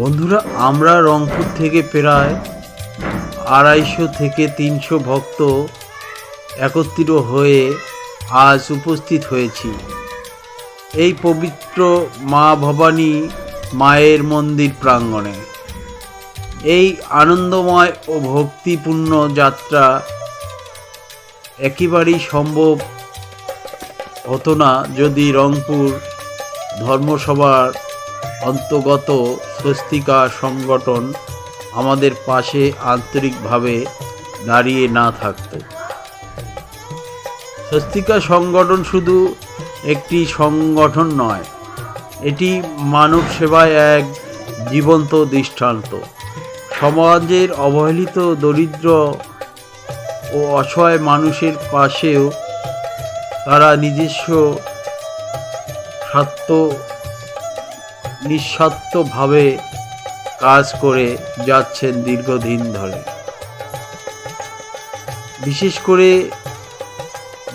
বন্ধুরা, আমরা রংপুর থেকে প্রায় আড়াইশো থেকে তিনশো ভক্ত একত্রিত হয়ে আজ উপস্থিত হয়েছি। এই পবিত্র মা ভবানী মায়ের মন্দির প্রাঙ্গণে। এই আনন্দময় ও ভক্তিপূর্ণ যাত্রা একেবারেই সম্ভব হতো না যদি রংপুর ধর্মসভার অন্তর্গত স্বস্তিকা সংগঠন আমাদের পাশে আন্তরিকভাবে দাঁড়িয়ে না থাকত। স্বস্তিকা সংগঠন শুধু একটি সংগঠন নয়, এটি মানব সেবায় এক জীবন্ত দৃষ্টান্ত। সমাজের অবহেলিত দরিদ্র ও অসহায় মানুষের পাশেও তারা নিজস্ব স্বার্থ নিঃস্বার্থভাবে কাজ করে যাচ্ছেন দীর্ঘদিন ধরে। বিশেষ করে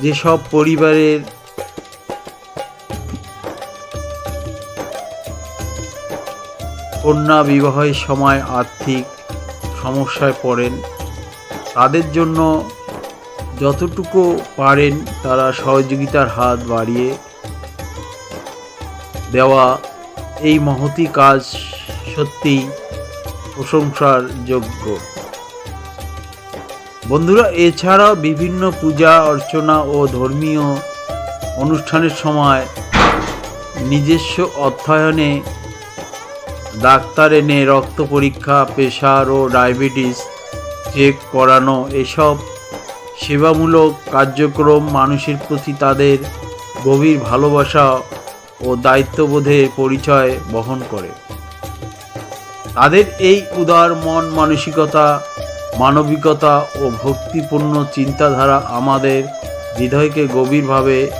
যেসব পরিবারের কন্যা বিবাহের সময় আর্থিক সমস্যায় পড়েন, তাদের জন্য যতটুকু পারেন তারা সহযোগিতার হাত বাড়িয়ে দেওয়া এই মহতি কাজ সত্যিই প্রশংসার যোগ্য। বন্ধুরা, এছাড়াও বিভিন্ন পূজা, অর্চনা ও ধর্মীয় অনুষ্ঠানের সময় নিজস্ব অর্থায়নে ডাক্তার এনে রক্ত পরীক্ষা, প্রেশার ও ডায়াবেটিস চেক করানো, এসব সেবামূলক কার্যক্রম মানুষের প্রতি তাদের গভীর ভালোবাসা ও দায়িত্ববোধের পরিচয় বহন করে। তাদের এই উদার মন মানসিকতা, মানবিকতা ও ভক্তিপূর্ণ চিন্তাধারা আমাদের হৃদয়কে গভীরভাবে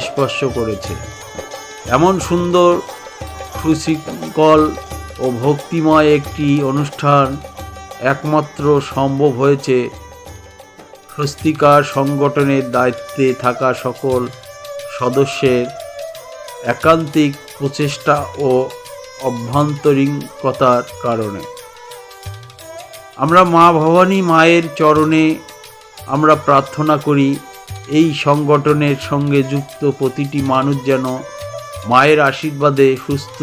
স্পর্শ করেছে। এমন সুন্দর, সুশৃঙ্খল ও ভক্তিময় একটি অনুষ্ঠান একমাত্র সম্ভব হয়েছে স্বস্তিকার সংগঠনের দায়িত্বে থাকা সকল সদস্যের একান্তিক প্রচেষ্টা ও অভ্যন্তরীণকতার কারণে। আমরা মা ভবানী মায়ের চরণে আমরা প্রার্থনা করি, এই সংগঠনের সঙ্গে যুক্ত প্রতিটি মানুষ যেন মায়ের আশীর্বাদে সুস্থ,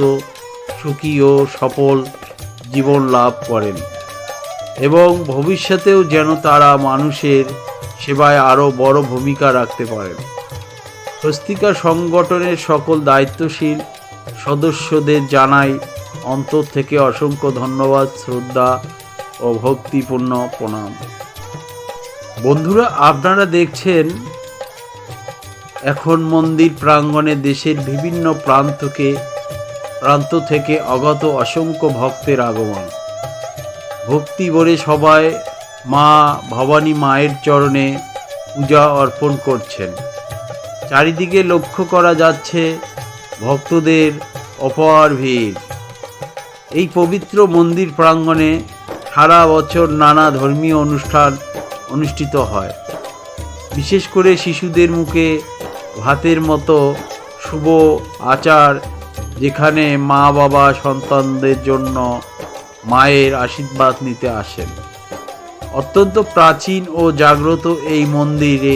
সুখী ও সফল জীবন লাভ করেন এবং ভবিষ্যতেও যেন তারা মানুষের সেবায় আরও বড় ভূমিকা রাখতে পারেন। স্বস্তিকা সংগঠনের সকল দায়িত্বশীল সদস্যদের জানাই অন্তর থেকে অসংখ্য ধন্যবাদ, শ্রদ্ধা ও ভক্তিপূর্ণ প্রণাম। বন্ধুরা, আপনারা দেখছেন এখন মন্দির প্রাঙ্গণে দেশের বিভিন্ন প্রান্তকে, প্রান্ত থেকে অগত অসংখ্য ভক্তের আগমন। ভক্তি ভরে সবাই মা ভবানী মায়ের চরণে পূজা অর্পণ করছেন। চারিদিকে লক্ষ্য করা যাচ্ছে ভক্তদের অপার ভিড়। এই পবিত্র মন্দির প্রাঙ্গণে সারা বছর নানা ধর্মীয় অনুষ্ঠান অনুষ্ঠিত হয়। বিশেষ করে শিশুদের মুখে ভাতের মতো শুভ আচার, যেখানে মা বাবা সন্তানদের জন্য মায়ের আশীর্বাদ নিতে আসেন। অত্যন্ত প্রাচীন ও জাগ্রত এই মন্দিরে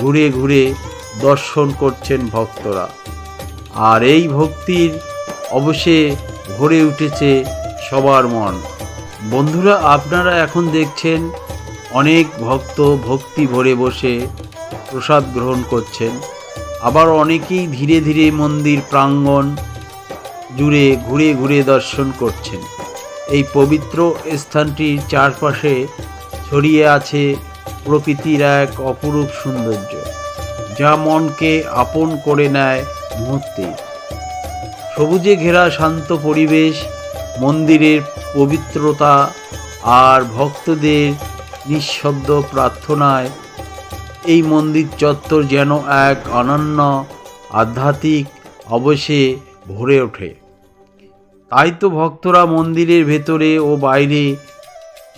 ঘুরে ঘুরে দর্শন করছেন ভক্তরা। আর এই ভক্তির অবশ্যে ভরে উঠেছে সবার মন। বন্ধুরা, আপনারা এখন দেখছেন অনেক ভক্ত ভক্তি ভরে বসে প্রসাদ গ্রহণ করছেন। আবার অনেকেই ধীরে ধীরে মন্দির প্রাঙ্গণ জুড়ে ঘুরে ঘুরে দর্শন করছেন। এই পবিত্র স্থানটির চারপাশে ছড়িয়ে আছে প্রকৃতির এক অপরূপ সৌন্দর্য। যা মনকে আপন করে নেয় মুহূর্তে। সবুজে ঘেরা শান্ত পরিবেশ, মন্দিরের পবিত্রতা আর ভক্তদের নিঃশব্দ প্রার্থনায় এই মন্দির চত্বর যেন এক অনন্য আধ্যাত্মিক অবশ্যে ভরে ওঠে। তাই তো ভক্তরা মন্দিরের ভেতরে ও বাইরে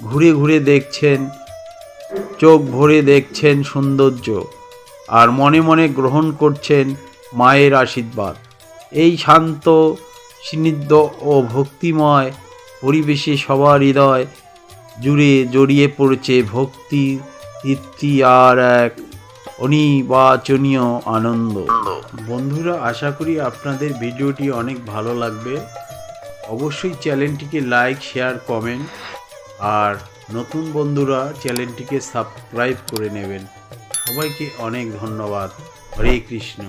ঘুরে ঘুরে দেখছেন, চোখ ভরে দেখছেন সৌন্দর্য। আর মনে মনে গ্রহণ করছেন মায়ের আশীর্বাদ। এই শান্ত স্নিগ্ধ ও ভক্তিময় পরিবেশে সবার হৃদয় জুড়ে জড়িয়ে পড়েছে ভক্তি তৃপ্তি আর এক অনির্বাচনীয় আনন্দ। বন্ধুরা, আশা করি আপনাদের ভিডিওটি অনেক ভালো লাগবে। অবশ্যই চ্যানেলটিকে লাইক, শেয়ার, কমেন্ট আর নতুন বন্ধুরা চ্যানেলটিকে সাবস্ক্রাইব করে নেবেন। সবাইকে অনেক ধন্যবাদ। হরে কৃষ্ণ।